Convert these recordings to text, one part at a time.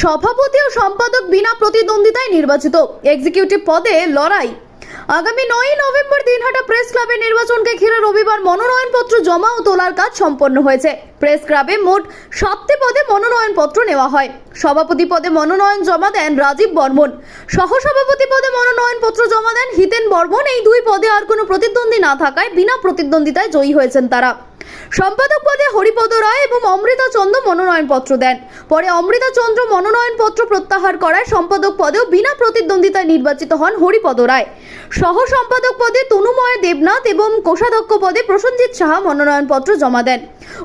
সভাপতি ও সম্পাদক বিনা প্রতিদ্বন্দ্বিতায় নির্বাচিত। এক্সিকিউটিভ পদে লড়াই। আগামী নয়ই নভেম্বর দিনহাটা প্রেস ক্লাবের নির্বাচনকে ঘিরে রবিবার মনোনয়নপত্র জমা ও তোলার কাজ সম্পন্ন হয়েছে। প্রেস ক্লাবে মোট সাতটি পদে মনোনয়নপত্র নেওয়া হয়। সভাপতি পদে মনোনয়ন জমা দেন রাজীব বর্মন। সহসভাপতি পদে মনোনয়নপত্র জমা দেন হিতেন বর্মন। এই দুই পদে আর কোনো প্রতিদ্বন্দ্বী না থাকায় বিনা প্রতিদ্বন্দ্বিতায় জয়ী হয়েছেন তারা। সম্পাদক পদে হরিপদ রায় এবং অমৃতা চন্দ্র মনোনয়নপত্র দেন। পরে অমৃতা চন্দ্র মনোনয়নপত্র প্রত্যাহার করায় সম্পাদক পদেও বিনা প্রতিদ্বন্দ্বিতায় নির্বাচিত হন হরিপদ রায়। সহ সম্পাদক পদে তনুময় দেবনাথ এবং কোষাধ্যক্ষ পদে প্রসেনজিৎ সাহা মনোনয়নপত্র জমা দেন।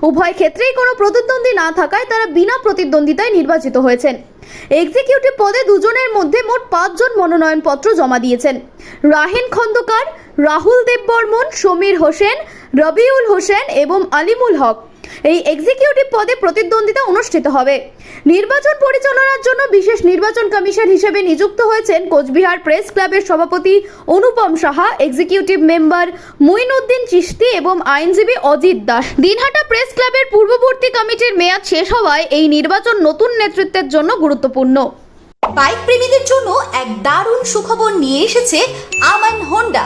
উভয় ক্ষেত্রেই কোনো প্রতিদ্বন্দ্বী না থাকায় তারা বিনা প্রতিদ্বন্দ্বিতায় নির্বাচিত হয়েছেন। এক্সিকিউটিভ পদে দুজনের মধ্যে মোট পাঁচজন মনোনয়নপত্র জমা দিয়েছেন। রাহেন খন্দকার রাহুল দেববর্মন, সমীর হোসেন, রবিউল হোসেন এবং আলিমুল হক। এই এক্সিকিউটিভ পদে প্রতিদ্বন্দ্বিতা অনুষ্ঠিত হবে। নির্বাচন পরিচালনার জন্য বিশেষ নির্বাচন কমিশন হিসেবে নিযুক্ত হয়েছেন কোচবিহার প্রেস ক্লাবের সভাপতি অনুপম সাহা এক্সিকিউটিভ মেম্বার মুইনউদ্দিন চিশতি এবং আইনজীবী অজিত দাস। দিনহাটা প্রেস ক্লাবের পূর্ববর্তী কমিটির মেয়াদ শেষ হওয়ায় এই নির্বাচন নতুন নেতৃত্বের জন্য গুরুত্বপূর্ণ। বাইক প্রেমীদের জন্য এক দারুণ সুখবর নিয়ে এসেছে আমান হোন্ডা।